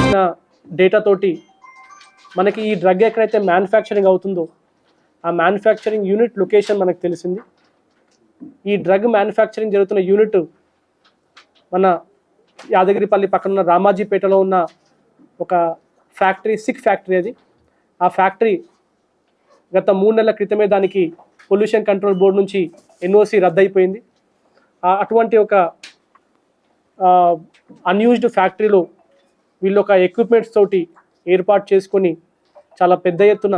చేసిన డేటా తోటి మనకి ఈ డ్రగ్ ఎక్కడైతే మ్యానుఫ్యాక్చరింగ్ అవుతుందో ఆ మ్యానుఫ్యాక్చరింగ్ యూనిట్ లొకేషన్ మనకు తెలిసింది. ఈ డ్రగ్ మ్యానుఫ్యాక్చరింగ్ జరుగుతున్న యూనిట్ మన యాదగిరిపల్లి పక్కన ఉన్న రామాజీపేటలో ఉన్న ఒక ఫ్యాక్టరీ సిక్ ఫ్యాక్టరీ అది. ఆ ఫ్యాక్టరీ గత మూడు నెలల క్రితమే దానికి పొల్యూషన్ కంట్రోల్ బోర్డు నుంచి ఎన్ఓసి రద్దయిపోయింది. అటువంటి ఒక అన్యూజ్డ్ ఫ్యాక్టరీలో వీళ్ళు ఒక ఎక్విప్మెంట్స్ తోటి ఏర్పాటు చేసుకొని చాలా పెద్ద ఎత్తున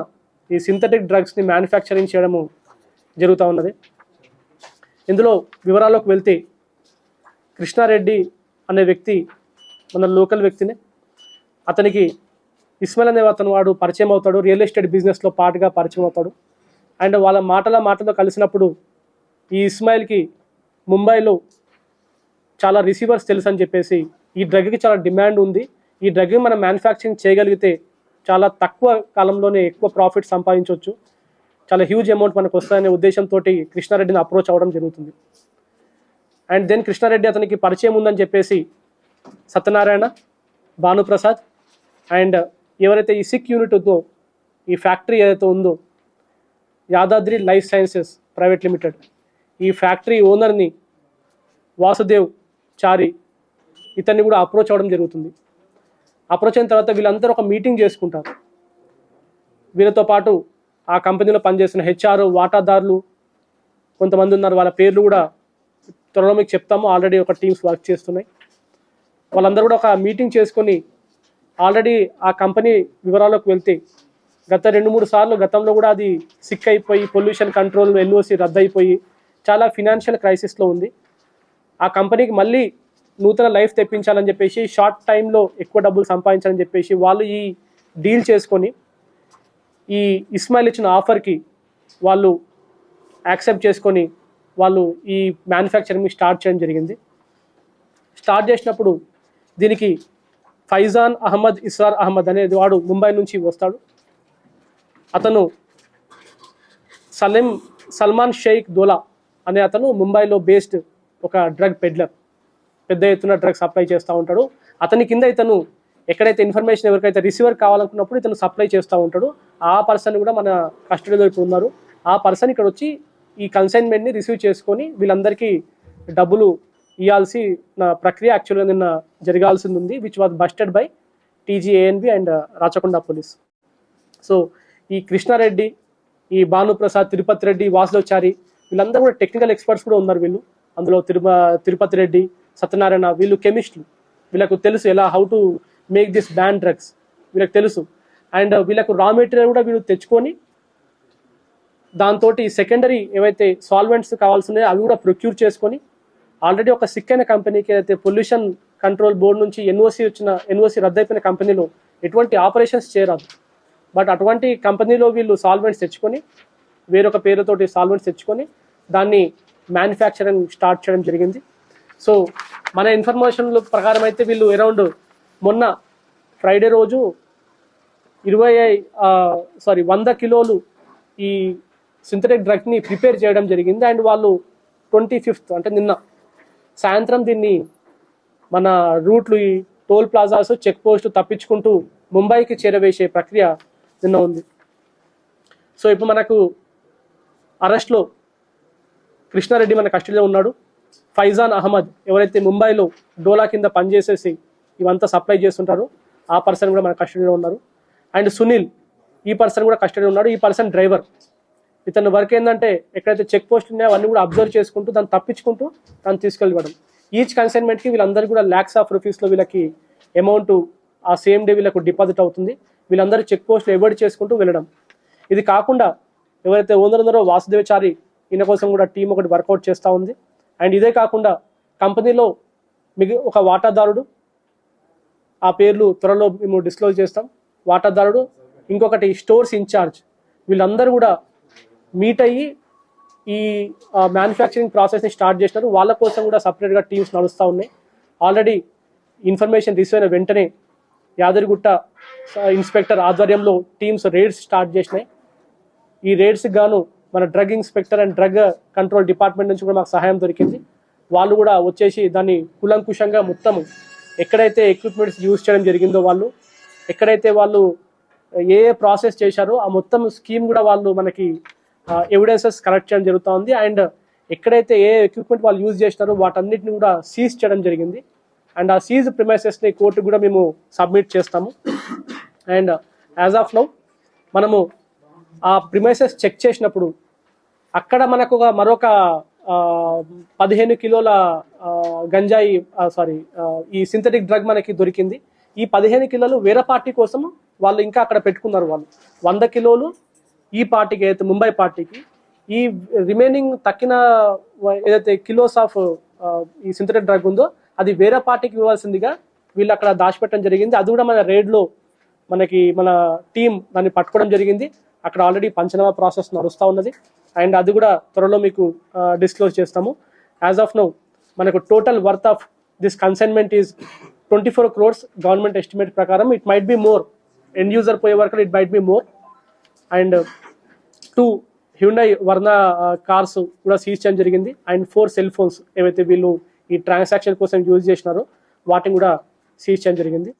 ఈ సింథటిక్ డ్రగ్స్ని మ్యానుఫ్యాక్చరింగ్ చేయడము జరుగుతూ ఉన్నది. ఇందులో వివరాల్లోకి వెళ్తే కృష్ణారెడ్డి అనే వ్యక్తి మన లోకల్ వ్యక్తినే. అతనికి ఇస్మాయిల్ అనే అతను వాడు పరిచయం అవుతాడు రియల్ ఎస్టేట్ బిజినెస్లో పాటుగా పరిచయం అవుతాడు. అండ్ వాళ్ళ మాటల మాటలో కలిసినప్పుడు ఈ ఇస్మాయిల్కి ముంబైలో చాలా రిసీవర్స్ తెలుసు అని చెప్పేసి ఈ డ్రగ్కి చాలా డిమాండ్ ఉంది. ఈ డ్రగ్ని మనం మ్యానుఫ్యాక్చరింగ్ చేయగలిగితే చాలా తక్కువ కాలంలోనే ఎక్కువ ప్రాఫిట్ సంపాదించవచ్చు. చాలా హ్యూజ్ అమౌంట్ మనకు వస్తుందనే ఉద్దేశంతో కృష్ణారెడ్డిని అప్రోచ్ అవ్వడం జరుగుతుంది. అండ్ దెన్ కృష్ణారెడ్డి అతనికి పరిచయం ఉందని చెప్పేసి సత్యనారాయణ భానుప్రసాద్ అండ్ ఎవరైతే ఈ సిక్ యూనిట్ ఉందో ఈ ఫ్యాక్టరీ ఏదైతే ఉందో Yadadri life sciences private limited ఈ ఫ్యాక్టరీ ఓనర్ని వాసుదేవ్ చారి ఇతన్ని కూడా అప్రోచ్ అవ్వడం జరుగుతుంది. అప్రోచ్ అయిన తర్వాత వీళ్ళందరూ ఒక మీటింగ్ చేసుకుంటారు. వీళ్ళతో పాటు ఆ కంపెనీలో పనిచేసిన హెచ్ఆర్ వాటాదారులు కొంతమంది ఉన్నారు. వాళ్ళ పేర్లు కూడా త్వరలో మీకు చెప్తాము. ఆల్రెడీ ఒక టీమ్స్ వర్క్ చేస్తున్నాయి. వాళ్ళందరూ కూడా ఒక మీటింగ్ చేసుకొని ఆల్రెడీ ఆ కంపెనీ వివరాల్లోకి వెళ్తే గత రెండు మూడు సార్లు గతంలో కూడా అది సిక్ అయిపోయి పొల్యూషన్ కంట్రోల్ ఎన్ఓసి రద్దయిపోయి చాలా ఫినాన్షియల్ క్రైసిస్లో ఉంది. ఆ కంపెనీకి మళ్ళీ నూతన లైఫ్ తెప్పించాలని చెప్పేసి షార్ట్ టైంలో ఎక్కువ డబ్బులు సంపాదించాలని చెప్పేసి వాళ్ళు ఈ డీల్ చేసుకొని ఈ ఇస్మాయిల్ ఇచ్చిన ఆఫర్కి వాళ్ళు యాక్సెప్ట్ చేసుకొని వాళ్ళు ఈ మ్యానుఫ్యాక్చరింగ్ స్టార్ట్ చేయడం జరిగింది. స్టార్ట్ చేసినప్పుడు దీనికి ఫైజాన్ అహ్మద్ ఇస్రార్ అహ్మద్ అనేది వాడు ముంబై నుంచి వస్తాడు. అతను సలీం సల్మాన్ షేక్ దోలా అనే అతను ముంబైలో బేస్డ్ ఒక డ్రగ్ పెడ్లర్. పెద్ద ఎత్తున డ్రగ్స్ సప్లై చేస్తూ ఉంటాడు. అతని కింద ఇతను ఎక్కడైతే ఇన్ఫర్మేషన్ ఎవరికైతే రిసీవర్ కావాలనుకున్నప్పుడు ఇతను సప్లై చేస్తూ ఉంటాడు. ఆ పర్సన్ కూడా మన కస్టడీలో ఇప్పుడు ఉన్నారు. ఆ పర్సన్ ఇక్కడ వచ్చి ఈ కన్సైన్మెంట్ని రిసీవ్ చేసుకొని వీళ్ళందరికీ డబ్బులు ఇవ్వాల్సి నా ప్రక్రియ యాక్చువల్గా నిన్న జరగాల్సింది ఉంది which was busted by TGANB and Rachakonda police. So ఈ కృష్ణారెడ్డి ఈ భానుప్రసాద్ తిరుపతి రెడ్డి వాసులోచారి వీళ్ళందరూ కూడా టెక్నికల్ ఎక్స్పర్ట్స్ కూడా ఉన్నారు వీళ్ళు. అందులో తిరుప తిరుపతి రెడ్డి సత్యనారాయణ వీళ్ళు కెమిస్టులు. వీళ్ళకు తెలుసు ఎలా how to make this ban drugs వీళ్ళకి తెలుసు. అండ్ వీళ్ళకు రా మెటీరియల్ కూడా వీళ్ళు తెచ్చుకొని దాంతో సెకండరీ ఏవైతే సాల్వెంట్స్ కావాల్సినాయో అవి కూడా ప్రొక్యూర్ చేసుకొని ఆల్రెడీ ఒక సిక్ అయిన కంపెనీకి ఏదైతే పొల్యూషన్ కంట్రోల్ బోర్డు నుంచి ఎన్ఓసి వచ్చిన ఎన్ఓసి రద్దయిపోయిన కంపెనీలో ఎటువంటి ఆపరేషన్స్ చేయరాదు. బట్ అటువంటి కంపెనీలో వీళ్ళు సాల్వెంట్స్ తెచ్చుకొని వేరొక పేరుతోటి సాల్వెంట్స్ తెచ్చుకొని దాన్ని మ్యానుఫ్యాక్చరింగ్ స్టార్ట్ చేయడం జరిగింది. సో మన ఇన్ఫర్మేషన్ల ప్రకారం అయితే వీళ్ళు అరౌండ్ మొన్న ఫ్రైడే రోజు ఇరవై సారీ వంద కిలోలు ఈ సింథటిక్ డ్రగ్ని ప్రిపేర్ చేయడం జరిగింది. అండ్ వాళ్ళు ట్వంటీ ఫిఫ్త్ అంటే నిన్న సాయంత్రం దీన్ని మన రూట్లు ఈ టోల్ ప్లాజాస్ చెక్ పోస్ట్ తప్పించుకుంటూ ముంబైకి చేరవేసే ప్రక్రియ నిన్న ఉంది. సో ఇప్పుడు మనకు అరెస్ట్లో కృష్ణారెడ్డి మన కస్టడీలో ఉన్నాడు. ఫైజాన్ అహ్మద్ ఎవరైతే ముంబైలో డోలా కింద పనిచేసేసి ఇవంతా సప్లై చేస్తుంటారో ఆ పర్సన్ కూడా మన కస్టడీలో ఉన్నారు. అండ్ సునీల్ ఈ పర్సన్ కూడా కస్టడీలో ఉన్నాడు. ఈ పర్సన్ డ్రైవర్. ఇతని వర్క్ ఏంటంటే ఎక్కడైతే చెక్ పోస్ట్ ఉన్నాయో అవన్నీ కూడా అబ్జర్వ్ చేసుకుంటూ దాన్ని తప్పించుకుంటూ దాన్ని తీసుకెళ్ళివ్వడం. ఈచ్ కన్సైన్మెంట్కి వీళ్ళందరూ కూడా ల్యాక్స్ ఆఫ్ రూపీస్లో వీళ్ళకి అమౌంట్ ఆ సేమ్ డే వీళ్ళకు డిపాజిట్ అవుతుంది. వీళ్ళందరూ చెక్ పోస్ట్లు ఎవర్డ్ చేసుకుంటూ వెళ్ళడం. ఇది కాకుండా ఎవరైతే ఓనర్ ఉన్నారో వాసుదేవచారి ఈయన కోసం కూడా టీం ఒకటి వర్కౌట్ చేస్తూ ఉంది. అండ్ ఇదే కాకుండా కంపెనీలో మిగి ఒక వాటాదారుడు ఆ పేర్లు త్వరలో మేము డిస్క్లోజ్ చేస్తాం. వాటాదారుడు ఇంకొకటి స్టోర్స్ ఇన్ఛార్జ్ వీళ్ళందరూ కూడా మీట్ అయ్యి ఈ మ్యానుఫ్యాక్చరింగ్ ప్రాసెస్ని స్టార్ట్ చేసినారు వాళ్ళ కోసం కూడా సపరేట్గా టీమ్స్ నడుస్తూ ఉన్నాయి. ఆల్రెడీ ఇన్ఫర్మేషన్ రిసీవ్ అయిన వెంటనే యాదగిరిగుట్ట ఇన్స్పెక్టర్ ఆధ్వర్యంలో టీమ్స్ రేడ్స్ స్టార్ట్ చేసినాయి. ఈ రేడ్స్కి గాను మన drug inspector and drug control department నుంచి కూడా మాకు సహాయం దొరికింది. వాళ్ళు కూడా వచ్చేసి దాన్ని కులంకుశంగా మొత్తం ఎక్కడైతే ఎక్విప్మెంట్స్ యూజ్ చేయడం జరిగిందో వాళ్ళు ఎక్కడైతే వాళ్ళు ఏ ఏ ప్రాసెస్ చేశారో ఆ మొత్తం స్కీమ్ కూడా వాళ్ళు మనకి ఎవిడెన్సెస్ కలెక్ట్ చేయడం జరుగుతూ ఉంది అండ్ ఎక్కడైతే ఏ ఎక్విప్మెంట్ వాళ్ళు యూజ్ చేసినారో వాటన్నిటిని కూడా సీజ్ చేయడం జరిగింది. అండ్ ఆ సీజ్ ప్రిమైసెస్ని కోర్టు కూడా మేము సబ్మిట్ చేస్తాము. అండ్ యాజ్ ఆఫ్ నౌ మనము ఆ ప్రిమైసెస్ చెక్ చేసినప్పుడు అక్కడ మనకు మరొక పదిహేను కిలోల గంజాయి సారీ ఈ సింథటిక్ డ్రగ్ మనకి దొరికింది. ఈ పదిహేను కిలోలు వేరే పార్టీ కోసం వాళ్ళు ఇంకా అక్కడ పెట్టుకున్నారు వాళ్ళు. వంద కిలోలు ఈ పార్టీకి ఏదైతే ముంబై పార్టీకి ఈ రిమైనింగ్ తక్కిన ఏదైతే కిలోస్ ఆఫ్ ఈ సింథటిక్ డ్రగ్ ఉందో అది వేరే పార్టీకి ఇవ్వాల్సిందిగా వీళ్ళు అక్కడ దాచిపెట్టడం జరిగింది. అది కూడా మన రేడ్లో మనకి మన టీం దాన్ని పట్టుకోవడం జరిగింది. అక్కడ ఆల్రెడీ పంచనామా ప్రాసెస్ నడుస్తూ ఉన్నది. అండ్ అది కూడా త్వరలో మీకు డిస్క్లోజ్ చేస్తాము. యాజ్ ఆఫ్ నౌ మనకు total worth of this consignment is twenty four crores government estimate ప్రకారం. It might be more. End user పోయే వరకు it might be more. And two Hyundai Verna cars కూడా సీజ్ చేయడం జరిగింది. And four cell phones ఏవైతే వీళ్ళు ఈ transaction కోసం యూజ్ చేసినారో వాటిని కూడా సీజ్ చేయడం జరిగింది.